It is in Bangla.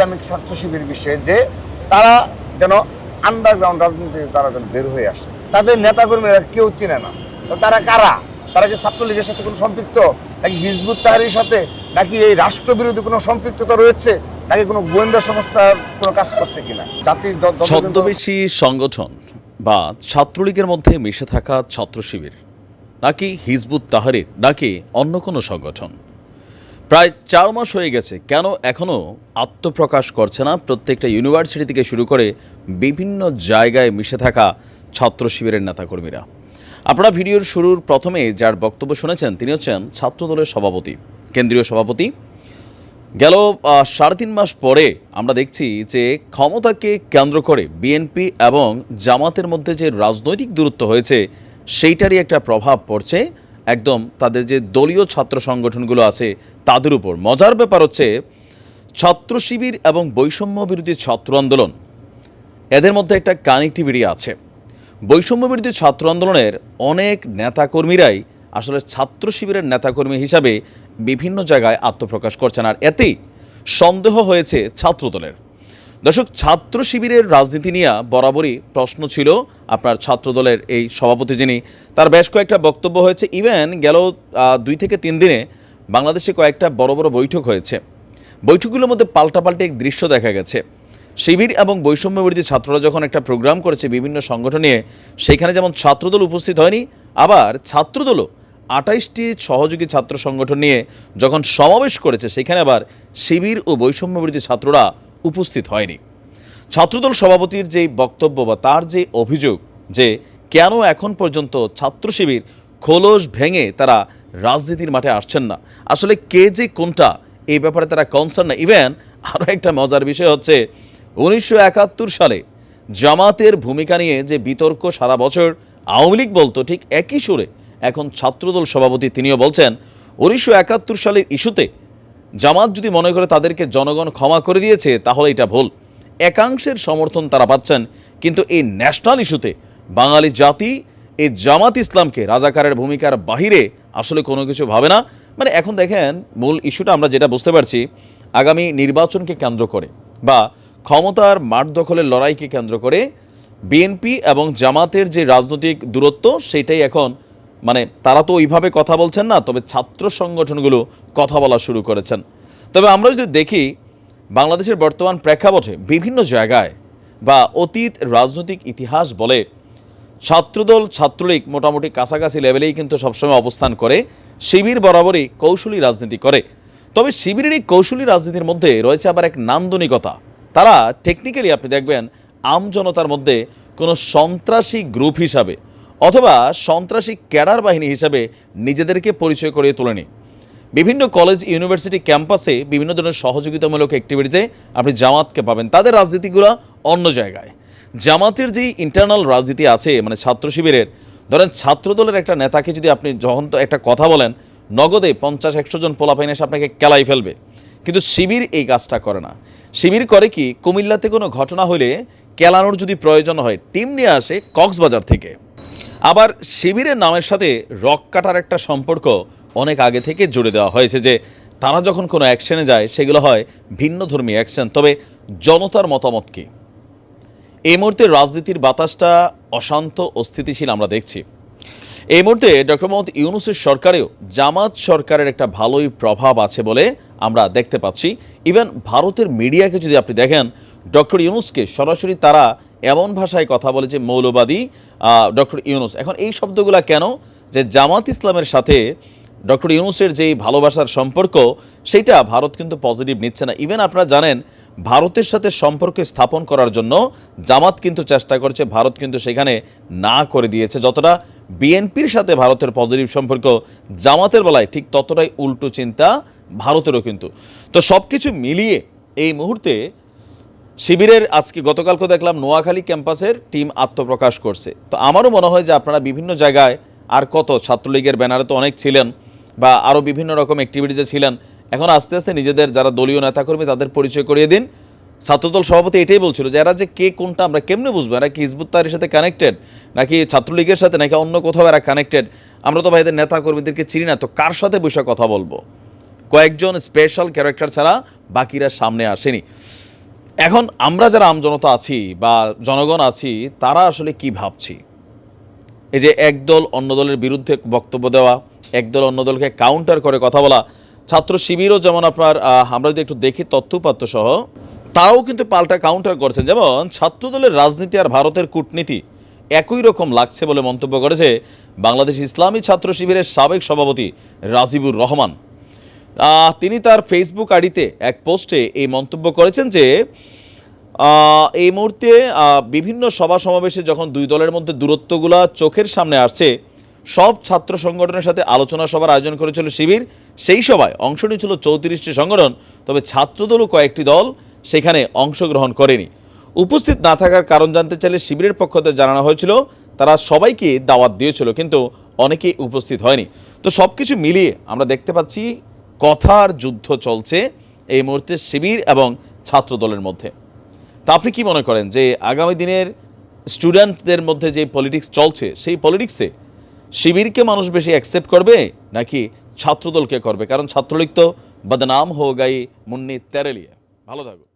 ইসলামিক ছাত্র শিবির বিষয়ে যে তারা যেন আন্ডারগ্রাউন্ড রাজনীতিতে তারা যেন বের হয়ে আসে। তাদের নেতাকর্মীরা কেউ চিনে না। তো তারা কারা? তারা কি ছাত্রলীগের সাথে কোনো সম্পৃক্ত? নাকি হিজবুত তাহারির সাথে? নাকি এই রাষ্ট্রবিরোধী কোনো সম্পৃক্ততা রয়েছে? নাকি কোনো গোয়েন্দা সংস্থার কোনো কাজ করছে কিনা? জাতির ছদ্মবেশী সংগঠন বা ছাত্রলীগের মধ্যে মিশে থাকা ছাত্র শিবির, নাকি হিজবুত তাহারির, নাকি অন্য কোনো সংগঠন? প্রায় চার মাস হয়ে গেছে। কেন এখনও আত্মপ্রকাশ করছে না? প্রত্যেকটা ইউনিভার্সিটি থেকে শুরু করে বিভিন্ন জায়গায় মিশে থাকা ছাত্র শিবিরের নেতাকর্মীরা। আপনারা ভিডিওর শুরুর প্রথমে যার বক্তব্য শুনেছেন, তিনি হচ্ছেন ছাত্রদলের সভাপতি, কেন্দ্রীয় সভাপতি। গেল সাড়ে তিন মাস পরে আমরা দেখছি যে ক্ষমতাকে কেন্দ্র করে বিএনপি এবং জামাতের মধ্যে যে রাজনৈতিক দূরত্ব হয়েছে, সেইটারই একটা প্রভাব পড়ছে। একদম তাদের যে দলীয় ছাত্র সংগঠনগুলো আছে তাদের উপর। মজার ব্যাপার হচ্ছে ছাত্র শিবির এবং বৈষম্য বিরোধী ছাত্র আন্দোলন। এদের মধ্যে একটা কানেক্টিভিটি আছে। বৈষম্য বিরোধী ছাত্র আন্দোলনের অনেক নেতাকর্মীরাই আসলে ছাত্র শিবিরের নেতাকর্মী হিসাবে বিভিন্ন জায়গায় আত্মপ্রকাশ করছেন। আর এতেই সন্দেহ হয়েছে ছাত্রদলের। দর্শক, ছাত্র শিবিরের রাজনীতি নিয়ে বরাবরই প্রশ্ন ছিল আপনার ছাত্রদলের এই সভাপতি যিনি। তার বেশ কয়েকটা বক্তব্য হয়েছে। ইভেন গেল দুই থেকে তিন দিনে বাংলাদেশে কয়েকটা বড় বড় বৈঠক হয়েছে। বৈঠকগুলোর মধ্যে পাল্টাপাল্টে এক দৃশ্য দেখা গেছে। শিবির এবং বৈষম্য বিরোধী ছাত্ররা যখন একটা প্রোগ্রাম করেছে বিভিন্ন সংগঠন নিয়ে, সেখানে যেমন ছাত্রদল উপস্থিত হয়নি, আবার ছাত্রদলও আঠাইশটি সহযোগী ছাত্র সংগঠন নিয়ে যখন সমাবেশ করেছে, সেখানে আবার শিবির ও বৈষম্য বিরোধী ছাত্ররা উপস্থিত হয়নি। ছাত্রদল সভাপতির যে বক্তব্য বা তার যে অভিযোগ যে কেন এখন পর্যন্ত ছাত্র শিবির খোলস ভেঙে তারা রাজনীতির মাঠে আসছেন না, আসলে কে যে কোনটা এই ব্যাপারে তারা কনসার্ন না। ইভেন আরও একটা মজার বিষয় হচ্ছে, উনিশশো একাত্তর সালে জামাতের ভূমিকা নিয়ে যে বিতর্ক সারা বছর, আওয়ামী লীগ বলতো ঠিক একই সুরে এখন ছাত্রদল সভাপতি তিনিও বলছেন, উনিশশো একাত্তর সালের ইস্যুতে জামাত যদি মনে করে তাদেরকে জনগণ ক্ষমা করে দিয়েছে, তাহলে এটা ভুল। একাংশের সমর্থন তারা পাচ্ছেন, কিন্তু এই ন্যাশনাল ইস্যুতে বাঙালি জাতি, এই জামাত ইসলামকে রাজাকারের ভূমিকার বাহিরে আসলে কোনো কিছু ভাবে না। মানে এখন দেখেন, মূল ইস্যুটা আমরা যেটা বুঝতে পারছি, আগামী নির্বাচনকে কেন্দ্র করে বা ক্ষমতার মাঠ দখলের লড়াইকে কেন্দ্র করে, বিএনপি এবং জামাতের যে রাজনৈতিক দূরত্ব, সেটাই এখন মানে তারা তো ওইভাবে কথা বলছেন না, তবে ছাত্র সংগঠনগুলো কথা বলা শুরু করেছেন। তবে আমরা যদি দেখি, বাংলাদেশের বর্তমান প্রেক্ষাপটে বিভিন্ন জায়গায় বা অতীত রাজনৈতিক ইতিহাস বলে, ছাত্রদল, ছাত্রলীগ মোটামুটি কাছাকাছি লেভেলেই কিন্তু সবসময় অবস্থান করে, শিবির বরাবরই কৌশলী রাজনীতি করে। তবে শিবিরের এই কৌশলী রাজনীতির মধ্যে রয়েছে আবার এক নান্দনিকতা। তারা টেকনিক্যালি আপনি দেখবেন, আম জনতার মধ্যে কোনো সন্ত্রাসী গ্রুপ হিসাবে অথবা সন্ত্রাসী ক্যাডার বাহিনী হিসাবে নিজেদেরকে পরিচয় করিয়ে তোলেনি। বিভিন্ন কলেজ, ইউনিভার্সিটি ক্যাম্পাসে বিভিন্ন ধরনের সহযোগিতামূলক অ্যাক্টিভিটিতে আপনি জামাতকে পাবেন। তাদের রাজনীতিগুলো অন্য জায়গায়। জামাতের যে ইন্টারনাল রাজনীতি আছে মানে ছাত্র শিবিরের, ধরেন ছাত্রদলের একটা নেতাকে যদি আপনি যখন তো একটা কথা বলেন, নগদে পঞ্চাশ একশো জন পোলাপাইন এসে আপনাকে কেলাই ফেলবে। কিন্তু শিবির এই কাজটা করে না। শিবির করে কি, কুমিল্লাতে কোনো ঘটনা হলে কেলানোর যদি প্রয়োজন হয়, টিম নিয়ে আসে কক্সবাজার থেকে। আবার শিবিরের নামের সাথে রক কাটার একটা সম্পর্ক অনেক আগে থেকে জুড়ে দেওয়া হয়েছে যে তারা যখন কোনো অ্যাকশনে যায়, সেগুলো হয় ভিন্ন ধর্মী অ্যাকশন। তবে জনতার মতামত কী? এই মুহূর্তে রাজনীতির বাতাসটা অশান্ত অস্থিতিশীল আমরা দেখছি। এই মুহূর্তে ডক্টর মোহাম্মদ ইউনুসের সরকারেও জামাত সরকারের একটা ভালোই প্রভাব আছে বলে আমরা দেখতে পাচ্ছি। ইভেন ভারতের মিডিয়াকে যদি আপনি দেখেন, ডক্টর ইউনুসকে সরাসরি তারা এমন ভাষায় কথা বলে যে মৌলবাদী ডক্টর ইউনুস। এখন এই শব্দগুলা কেন? যে জামাত ইসলামের সাথে ডক্টর ইউনুসের যেই ভালোবাসার সম্পর্ক, সেইটা ভারত কিন্তু পজিটিভ নিচ্ছে না। ইভেন আপনারা জানেন, ভারতের সাথে সম্পর্ক স্থাপন করার জন্য জামাত কিন্তু চেষ্টা করছে, ভারত কিন্তু সেখানে না করে দিয়েছে। যতটা বিএনপির সাথে ভারতের পজিটিভ সম্পর্ক, জামাতের বেলায় ঠিক ততটাই উল্টো চিন্তা ভারতেরও কিন্তু। তো সব কিছু মিলিয়ে এই মুহূর্তে শিবিরের আজকে গতকালকে দেখলাম নোয়াখালী ক্যাম্পাসের টিম আত্মপ্রকাশ করছে। তো আমারও মনে হয় যে আপনারা বিভিন্ন জায়গায় আর কত ছাত্রলীগের ব্যানারে তো অনেক ছিলেন বা আরও বিভিন্ন রকম অ্যাক্টিভিটিসে ছিলেন, এখন আস্তে আস্তে নিজেদের যারা দলীয় নেতাকর্মী তাদের পরিচয় করিয়ে দিন। ছাত্রদল সভাপতি এটাই বলছিল যে এরা যে কে কোনটা আমরা কেমনে বুঝব? এরা কি হিজবুত তাহের সাথে কানেক্টেড নাকি ছাত্রলীগের সাথে? নাকি অন্য কোথাও এরা কানেক্টেড আমরা তো ভাইদের নেতা কর্মীদেরকে চিনি না, তো কার সাথে বসে কথা বলব? কয়েকজন স্পেশাল ক্যারেক্টার ছাড়া বাকিরা সামনে আসেনি। এখন আমরা যারা আমজনতা আছি বা জনগণ আছি, তারা আসলে কি ভাবছি? এই যে একদল অন্য দলের বিরুদ্ধে বক্তব্য দেওয়া, একদল অন্য দলকে কাউন্টার করে কথা বলা, ছাত্র শিবিরও যেমন আপনার আমরা যদি একটু দেখি তথ্যপাত্য সহ, তারাও কিন্তু পাল্টা কাউন্টার করছেন যেমন ছাত্রদলের রাজনীতি আর ভারতের কূটনীতি একই রকম লাগছে বলে মন্তব্য করেছে বাংলাদেশ ইসলামী ছাত্র শিবিরের সাবেক সভাপতি রাজিবুর রহমান। তিনি তার ফেসবুক আইডিতে এক পোস্টে এই মন্তব্য করেছেন যে এই মুহূর্তে বিভিন্ন সভা সমাবেশে যখন দুই দলের মধ্যে দূরত্বগুলা চোখের সামনে আসছে, সব ছাত্র সংগঠনের সাথে আলোচনা সভার আয়োজন করেছিল শিবির। সেই সভায় অংশ নিয়েছিল চৌত্রিশটি সংগঠন, তবে ছাত্রদলও কয়েকটি দল সেখানে অংশগ্রহণ করেনি। উপস্থিত না থাকার কারণ জানতে চাইলে শিবিরের পক্ষ থেকে জানানো হয়েছিল, তারা সবাইকে দাওয়াত দিয়েছিল, কিন্তু অনেকেই উপস্থিত হয়নি। তো সব কিছু মিলিয়ে আমরা দেখতে পাচ্ছি কথার যুদ্ধ চলছে এই মুহূর্তে শিবির এবং ছাত্র দলের মধ্যে। তা আপনি কি মনে করেন যে আগামী দিনের স্টুডেন্টদের মধ্যে যে পলিটিক্স চলছে, সেই পলিটিক্সে শিবিরকে মানুষ বেশি অ্যাকসেপ্ট করবে নাকি ছাত্রদলকে করবে? কারণ ছাত্রলীগ তো বদনাম হো গাই মুন্নি তেরেলিয়া। ভালো থাকুন।